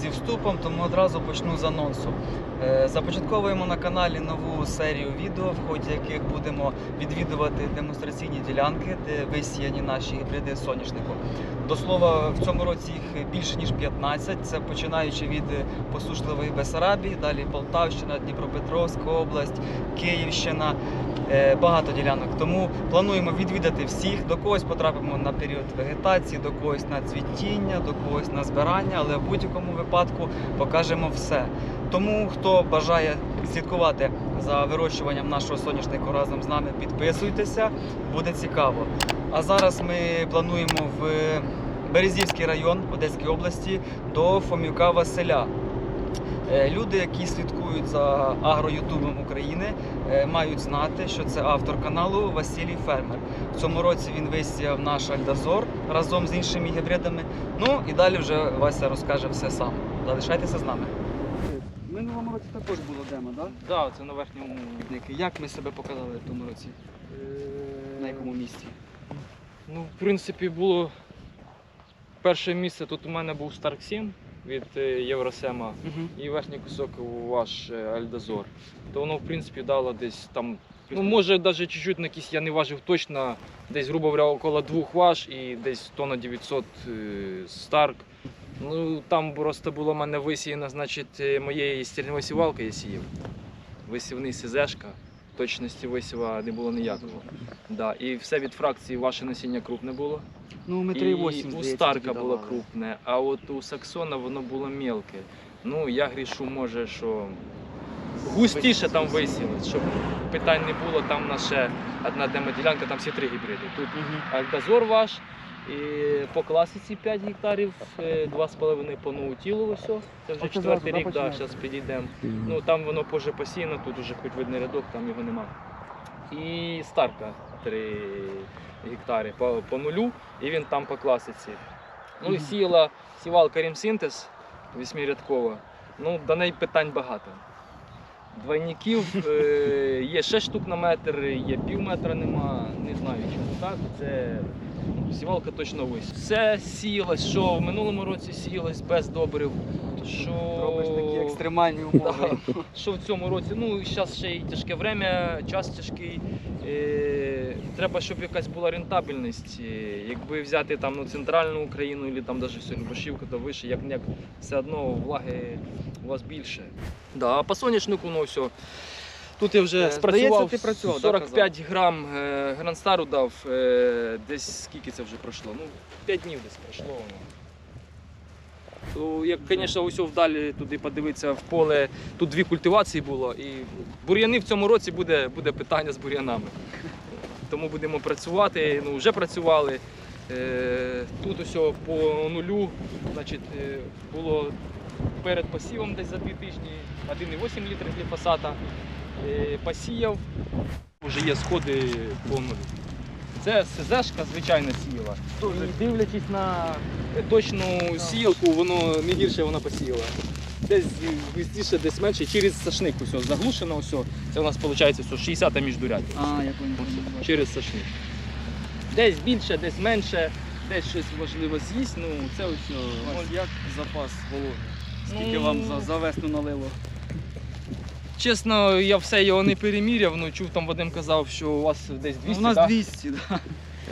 зі вступом, тому одразу почну з анонсу. Е, Започатковуємо на каналі нову серію відео, в ході яких будемо відвідувати демонстраційні ділянки, де висіяні наші гібриди соняшнику. До слова, в цьому році їх більше ніж 15. Це починаючи від посушливої Бесарабії, далі Полтавщина, Дніпропетровська область, Київщина. Е, Багато ділянок. Тому плануємо відвідати всіх. До когось потрапимо на період вегетації, до когось на цвітіння, до когось на збирання, але в будь-якому випадку покажемо все. Тому хто бажає слідкувати за вирощуванням нашого соняшнику разом з нами, підписуйтеся, буде цікаво. А зараз ми плануємо в Березівський район Одеської області до Фомюка Василя. Е, Люди, які слідкують за агроютубом України, е, мають знати, що це автор каналу Василій Фермер. В цьому році він висіяв наш Альдазор разом з іншими гібридами. Ну і далі вже Вася розкаже все сам. Залишайтеся з нами. Минулому році також було демо, так? Так, це на верхньому. Як ми себе показали в тому році? На якому місці? Ну, в принципі, було перше місце. Тут у мене був Старк 7 від е, Євросема Угу. і верхній кусок ваш е, Альдазор. То воно, в принципі, дало десь там. Ну, може, навіть чуть-чуть на якісь я не важив точно, десь, грубо говоря, около двох важ і десь тонна 900 е, Старк. Ну, там просто було в мене висіяно, значить, моєї стільної сівалки я сіяв. Висівний СЗшка, точності висіва не було ніякого. Да. І все від фракції ваше насіння крупне було. Ну, ми і 3,8 у здається, Старка було давали. крупне, а от у Саксона воно було мелке. Ну, я грішу, може, що густіше там висілось, щоб питань не було. Там на ще одна демоділянка, там всі три гібриди. Тут Мгм. Альдазор ваш. І по класиці 5 гектарів, е, 2,5 по ноутілу о. Це вже четвертий рік, да, зараз підійдемо. Ну там воно позже посіяно, тут вже хоч видний рядок, там його нема. І старка 3 гектари по, по нулю, і він там по класиці. Ну і сіяла сівалка Рімсинтез восьмирядкова. Ну, до неї питань багато. Двойників е, є 6 штук на метр, є пів метра нема, не знаю чому так. Це сівалка точно вись. Все сіялось, що в минулому році сіялось без добрив. Що... Робиш такі екстремальні умови. Що в цьому році? Ну, зараз ще й тяжке время, час тяжкий. Е, треба, щоб якась була рентабельність. Е, Якби взяти там ну, центральну Україну або там навіть всю Любашівку, то вище, як як все одно влаги у вас більше. Да, а по соняшнику, ну все. Тут я вже Е, спрацював ти працював, да, 45 грам е, Грандстару дав. Е, десь скільки це вже пройшло? Ну, 5 днів десь пройшло воно. То, як, звісно, ось вдалі туди подивитися в поле, тут дві культивації було, і бур'яни в цьому році буде, буде питання з бур'янами. Тому будемо працювати, ну вже працювали. Е, Тут ось по нулю значить, е, було перед посівом десь за дві тижні 1,8 літра гліфосата. Е, Посіяв, вже є сходи по нулю. Це СЗшка звичайно сіяла. І дивлячись на точну сіялку, воно не гірше вона посіяла. Десь швидше, десь менше, через сашник ось заглушено. Ось. Це у нас виходить ось 60 міждурядь. А, я понял. Через сашник. Десь більше, десь менше, десь щось можливо з'їсть. Ну, це ось. Ось як запас вологи? Скільки Ну, вам за, за весну налило? Чесно, я все його не переміряв, ну чув там Вадим казав, що у вас десь 200, Ну, у нас да? 200, да.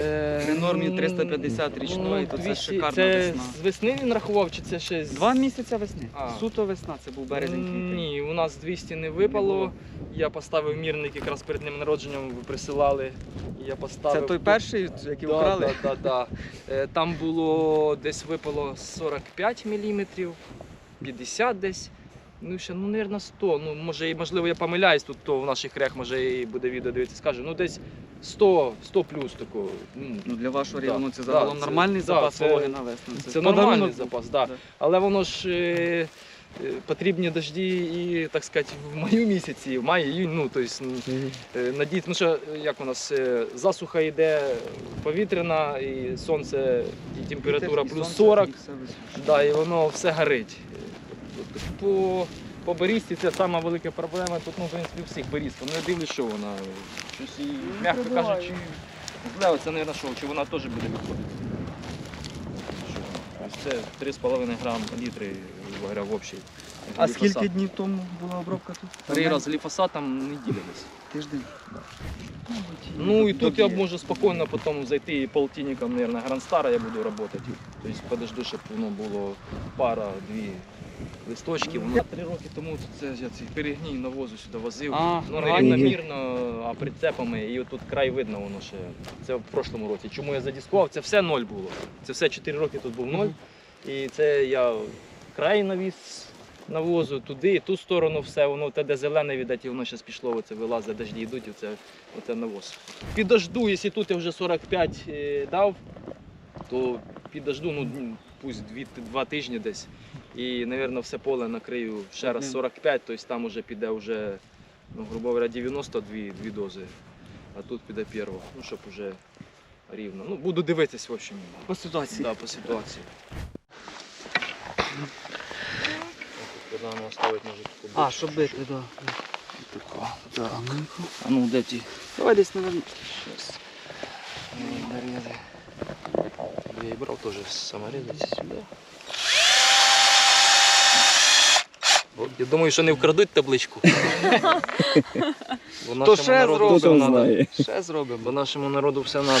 Е, При нормі ну, 350 річної, то це шикарна Це весна. з весни він рахував, чи це ще з... Два місяці весни. А. Суто весна, це був березень квітень. Ні, у нас 200 не Не випало. я поставив мірник якраз перед ним народженням, ви присилали. І я поставив. Це той перший, який да, украли? Да, да, да. Е, Там було десь випало 45 мм, 50 десь. Ну, ще, ну, мабуть, 100. Ну, може, можливо, я помиляюсь, тут то в наших рех, може, і буде відео дивитися, скаже. Ну, десь 100, 100 плюс такого. Ну, Ну, для вашого Да, району це да, загалом це- нормальний да, запас це- вологи на весну. це нормальний запас, був. да. Але воно ж е, е, потрібні дожді і, так сказати, в маю місяці, в маї, іюнь, ну, тобто, ну, е, надіяти, ну що, е, як у нас, е, засуха йде повітряна, і сонце, і температура І плюс сонце, 40, і все да, і воно все горить. По, по берізці це сама велика проблема, тут, ну, в принципі, у всіх берізка. Ну, я дивлюсь, що вона, щось і, Ну, м'яко кажучи, Зле, оце, мабуть, що, чи вона теж буде. Що? Тобто Це 3,5 грам літри, говоря, в общій. А Гліфосат. скільки днів тому була обробка тут? Три рази гліфосатом неділя десь. Тиждень. Ну і тут я можу спокійно потім зайти і полтинником, мабуть, Грандстара я буду працювати. Тобто подожду, щоб воно було пара-дві листочки. Воно три роки тому це я цей перегній навозу сюди возив. А, ну, реально? рівномірно, а прицепами, і отут край видно воно ще. Це в прошлому році. Чому я задіскував? Це все ноль було. Це все 4 роки тут був ноль. І це я край навіз навозу туди, і ту сторону все, воно те, де зелене, віддать, і воно зараз пішло, оце вилазить, дожді йдуть, оце, оце навоз. Підожду, якщо тут я вже 45 е, дав, то підожду, ну пусть 2, 2 тижні десь. І, мабуть, все поле накрию ще раз Одним. 45, тобто там вже піде вже, ну, грубо говоря, 92 дві дози. А тут піде перво, ну щоб вже рівно. Ну, буду дивитись, в общем. По ситуації. Да, по ситуації. Може таку А, щоб бити, так. Да. Так. А ну де ті? Давай десь, наверное. Щас. Я і брав теж саморези сюди. Бо Я думаю, що не вкрадуть табличку. Бо нашому ще народу зробимо. все Хто там надо. Ще зробимо. Бо нашому народу все треба.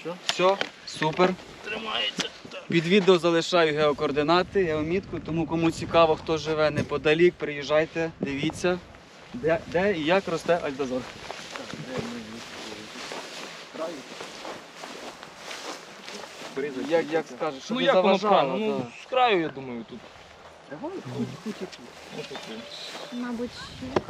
Що? Все, супер. Тримається. Під відео залишаю геокоординати, геомітку, тому кому цікаво, хто живе неподалік, приїжджайте, дивіться, де, де і як росте альдозор. Як, як скажеш, щоб Ну не як воно заважало, правильно? Ну, так. з краю, я думаю, тут. Давай, хоч, хоч і тут. Ну, тут, Мабуть, ще.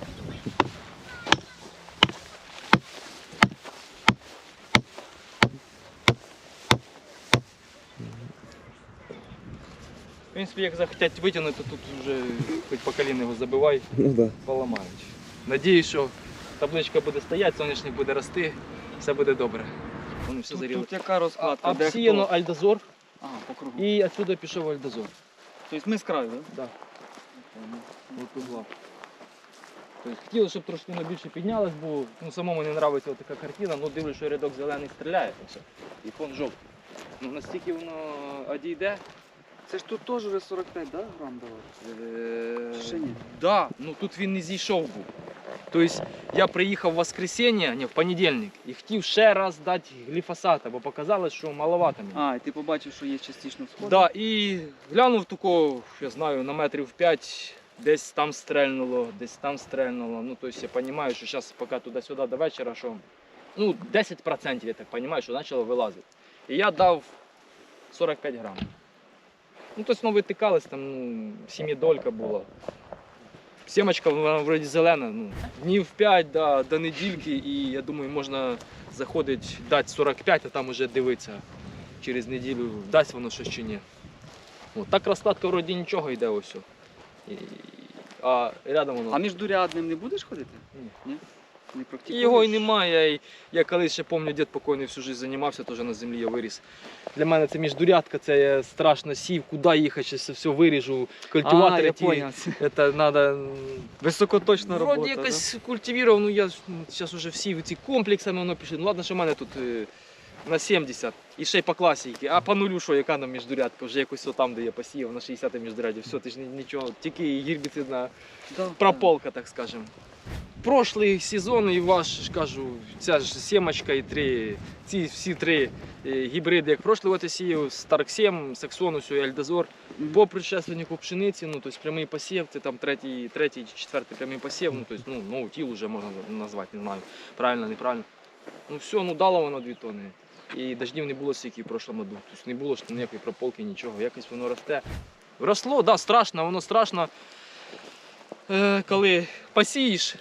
В принципі, як захотять витягнути, то тут вже хоч по коліна його забивай, Ну да. поламають. Надіюсь, що табличка буде стояти, соняшник буде рости, все буде добре. Вони все Тут, заріли. тут яка розкладка? Де Обсіяно хто? альдозор А, по кругу. і отсюди пішов альдозор. Тобто ми з краю, так? Да. От угла. Тобто хотіли, щоб трошки воно більше піднялось, бо ну, самому не подобається така картина, ну дивлюсь, що рядок зелений стріляє все. і фон жовтий. Ну настільки воно одійде. Це ж тут теж вже 45 да, грам давати? Е, Ще ні? Да, ну тут він не зійшов був. Тобто я приїхав в воскресенье, ні, в понедільник, і хотів ще раз дати гліфосата, бо показалось, що маловато мені. А, і ти побачив, що є частично сход. Да, і глянув тако, я знаю, на метрів 5, десь там стрельнуло, десь там стрельнуло. Ну, тобто я розумію, що зараз поки туди-сюди до вечора, що ну, 10% я так розумію, що почало вилазити. І я дав 45 грам. Ну, тобто ну, витикалось, там ну, сім'єдолька була. Сімочка, вона вроді зелена, ну, днів 5 до, до недільки, і я думаю, можна заходити, дати 45, а там вже дивитися через неділю, дасть воно щось чи ні. От, так розкладка вроді нічого йде ось. І, а рядом воно. А між дурядним не будеш ходити? Ні. Ні. Не практикуєш? його і немає. Я колись ще пам'ятаю, дід покойний всю життя займався, теж на землі я виріс. Для мене це міждурядка, це я страшно сів, куди їхати, щось все виріжу, А, культиватори я ті. Це треба. Високоточна робота. Вроді якось культивував, ну я зараз вже всі ці комплексами воно пішли. Ну ладно, що в мене тут е, на 70 і ще й по класіки. А по нулю що, яка нам міждурядка? Вже якось там, де я посіяв на 60 міждуряді. Все, ти ж ні- нічого, тільки гірбіцидна Да, прополка, так скажем. Прошлий сезон і ваш, кажу, ця ж сімочка і три, ці всі три е, гібриди, як прошлий год я сіяв, Старк 7, Саксонус і Альдозор. По предшественнику пшениці, ну, тобто прямий посів, це там третій, третій четвертий прямий посів, ну, тобто, ну, ну, тіл вже можна назвати, не знаю, правильно, неправильно. Ну все, ну дало воно дві тони. І дождів не було стільки в прошлому году. Тобто не було ж ніякої прополки, нічого, якось воно росте. Росло, так, да, страшно, воно страшно. Е, коли посієш,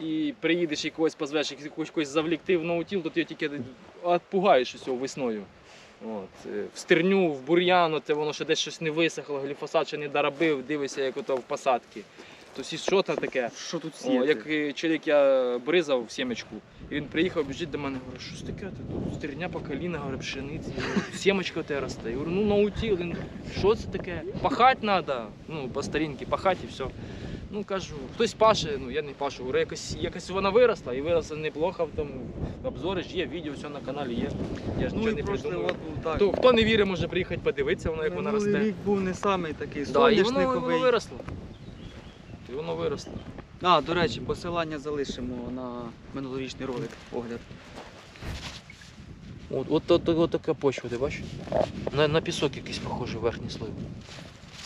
і приїдеш і когось позвеш, і когось, завлікти в наутіл, то ти його тільки відпугаєш усього весною. От. е, В стерню, в бур'ян, от, воно ще десь щось не висохло, гліфосат ще не доробив, дивишся, як ото в посадці. Тобто, і що це таке? Що тут О, сіяти? як е, чоловік я бризав в сімечку, і він приїхав, біжить до мене, говорить, що ж таке, ти тут стерня по коліна, говорить, пшениці, сімочка у тебе росте. Я говорю, ну наутіл, він, що це таке? Пахати треба, ну, по старінки, пахати і все. Ну кажу, хтось паше, ну я не пашу. Говорю, якось, якось вона виросла і виросла неплохо. Там обзори ж є, відео все на каналі є. Я ж Ну нічого не придумав. Хто, хто не вірить, може приїхати подивитися, воно як вона росте. рік був не самий такий Да, і воно, воно виросло. І воно виросло. А, до речі, посилання залишимо на минулорічний ролик огляд. От, от, от, от така почва, ти бачиш? На, на пісок якийсь похожий верхній слой.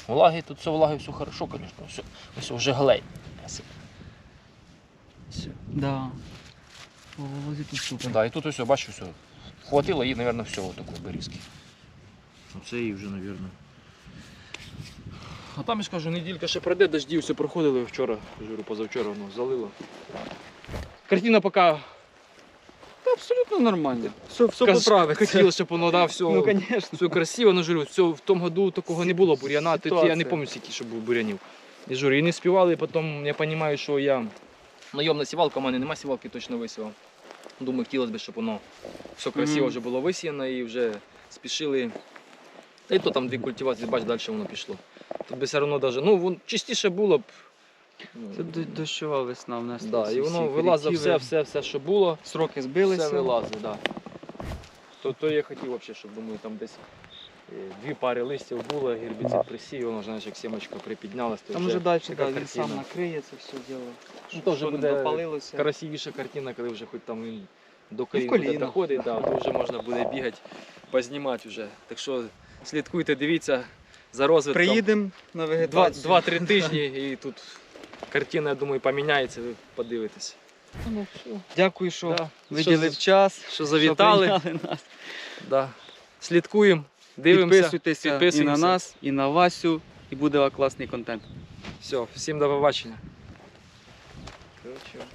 Влаги, тут все влаги, все хорошо, звісно. Все, ось вже глей. Все. Да. О, Володі тут супер. Да, і тут ось, бачиш, все. Хватило їй, мабуть, всього такої берізки. Оце їй вже, мабуть. А там, я ж кажу, неділька ще пройде, дожді все проходили вчора, журу, позавчора воно залило. Картина поки Та абсолютно нормально. Все, все Каз- поправиться. Хотілося, щоб воно да, все, Ну, звісно. все красиво, ну журю, все, в тому году такого не було бур'яна, то я не Ситуація. пам'ятаю, скільки щоб був бур'янів. І журю, і не співали, потім я розумію, що я найомна сівалка, у мене немає сівалки, точно висівав. Думаю, хотілося б, щоб воно все красиво Мгм. вже було висіяно і вже спішили. Та й то там дві культивації, бач, далі воно пішло. Тут би все одно даже, ну, вон, чистіше було б. Ну, Це до- дощова весна в нас. да, тут і всі воно вилазило корективи. все, все, все, що було. Сроки збилися. Все вилазить, да. То, то я хотів взагалі, щоб думаю, там десь е, дві пари листів було, гербіцид присів, воно знаєш, як сімочка припіднялась, то Там вже далі така да, він картина. сам накриє це все діло. Ну, то вже Що не буде допалилося. красивіша картина, коли вже хоч там і до колін коліно. буде доходить, да, то вже можна буде бігати, познімати вже. Так що слідкуйте, дивіться за розвитком. Приїдемо на Два- вегетацію. Два-три тижні і тут картина, я думаю, поміняється, ви подивитесь. Ну. Дякую, що Да. виділив Що, час. що завітали. Що нас. да. Слідкуємо, дивимося. Підписуйтеся і на нас, і на Васю, і буде класний контент. Все, всім до побачення. Короче,